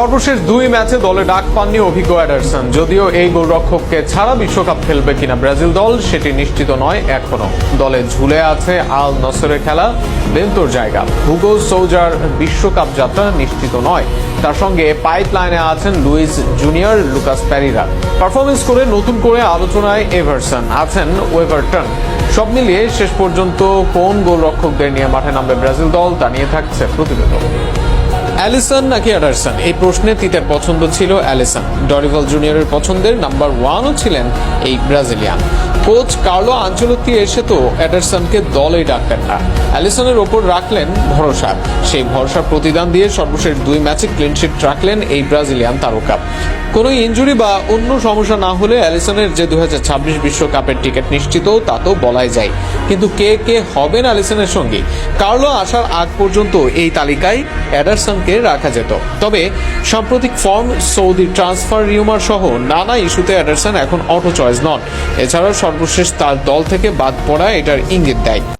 সর্বশেষ দুই ম্যাচে দলে ডাক পাননি অভিজ্ঞ অ্যাডারসন। যদিও এই গোলরক্ষককে ছাড়া বিশ্বকাপ খেলবে কিনা ব্রাজিল দল, সেটি নিশ্চিত নয় এখনও দলে ঝুলে আছে আল নসরের খেলা, বেন্তর জায়গা। হুগো সৌজার বিশ্বকাপ যাত্রা নিশ্চিত নয়। তার সঙ্গে পাইপ লাইনে আছেন Luis Junior, Lucas Pereira performance করে নতুন করে আলোচনায় এভারসন আছেন ওয়েভারটন। সব মিলিয়ে শেষ পর্যন্ত কোন গোলরক্ষকদের নিয়ে মাঠে নামবে ব্রাজিল দল, তা নিয়ে থাকছে প্রতিবেদন। অ্যালিসন নাকি অ্যাডারসন? এই প্রশ্নে তিতের পছন্দ ছিল অ্যালিসন। ডরিভাল জুনিয়রের পছন্দের নাম্বার ওয়ানও ছিলেন এই ব্রাজিলিয়ান। কোচ কার্লো আঞ্চলতি এসে তো অ্যাডারসনকে দলেই ডাকতেন না। অ্যালিসনের ওপর রাখলেন ভরসা। সেই ভরসা প্রতিদান দিয়ে সর্বশেষ দুই ম্যাচে ক্লিনশিট রাখলেন এই ব্রাজিলিয়ান তারকা। কোনো ইনজুরি বা অন্য সমস্যা না হলে অ্যালিসনের যে দু বিশ্বকাপের টিকিট নিশ্চিত, তা তো বলাই যায়। কিন্তু কে কে হবেন অ্যালিসনের সঙ্গে? কার্লো আসার আগ পর্যন্ত এই তালিকায় অ্যাডারসনকে রাখা যেত। তবে সাম্প্রতিক ফর্ম সৌদি ট্রান্সফার রিউমার সহ নানা ইস্যুতে অ্যাডারসন এখন অটো চয়েস নন। এছাড়াও সর্বশেষ তার দল থেকে বাদ পড়া এটার ইঙ্গিত দেয়।